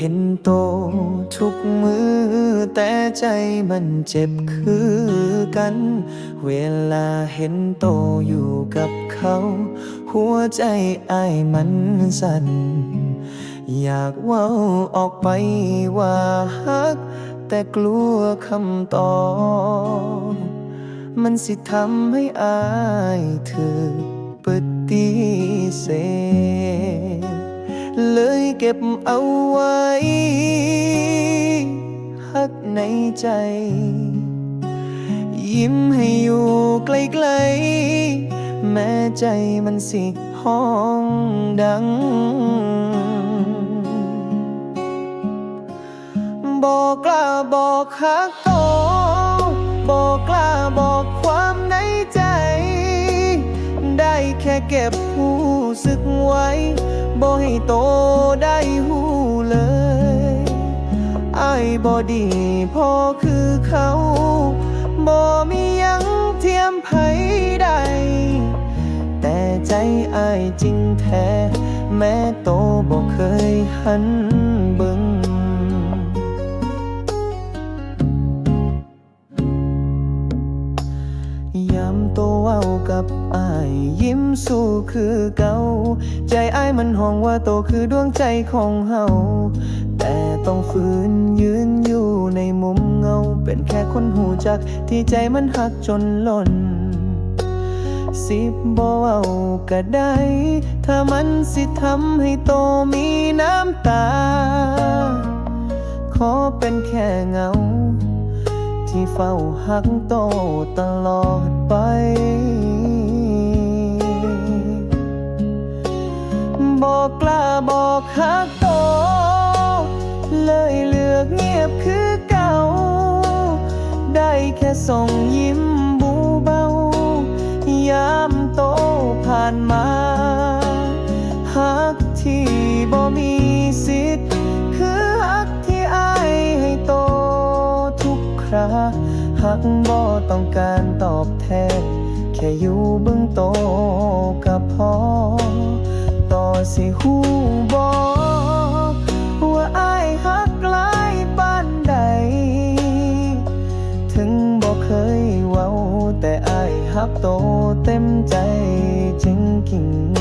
ห็นโตทุกมือ แต่ใจมันเจ็บคือกัน เวลาเห็นโตอยู่กับเขา หัวใจอายมันสั่น อยากว่าออกไปว่าฮัก แต่กลัวคำตอบ มันสิทำให้อายเธอปฏิเสธ เก็บเอาไว้ ฮักในใจ ยิ้มให้อยู่ไกลๆ แม้ใจมันสิห้องดัง บอกกล้าบอกฮักโตบอกกล้าบอกความในใจ ได้แค่เก็บผู้สึกไว้ บ่ให้โตได้หูเลยอายบ่ดีพอคือเขาบ่มียังเทียมไผใด แต่ใจอายจริงแท้ แม้โตบ่เคยหัน กับอายยิ้มสู้คือเก่าใจอายมันห้องว่าโตคือดวงใจของเฮาแต่ต้องฝืนยืนอยู่ในมุมเงา เป็นแค่คนหูจักที่ใจมันหักจนล้นสิบบ่เว้าก็ได้ ถ้ามันสิทำให้โตมีน้ำตา ขอเป็นแค่เงา ที่เฝ้าหักโตตลอด กล้าบอกหักโต เลยเลือกเงียบคือเก่า ได้แค่ส่งยิ้มบูเบายามโตผ่านมาหักที่บ่มีสิทธิ์คือหักที่อายให้โตทุกคราหักบ่ต้องการตอบแทน แค่อยู่เบื้องโตกับพ่อ สิหูบอกว่าอายหักหลายปานใด ถึงบอกเคยเว้าแต่อายหักโตเต็มใจจึงกิน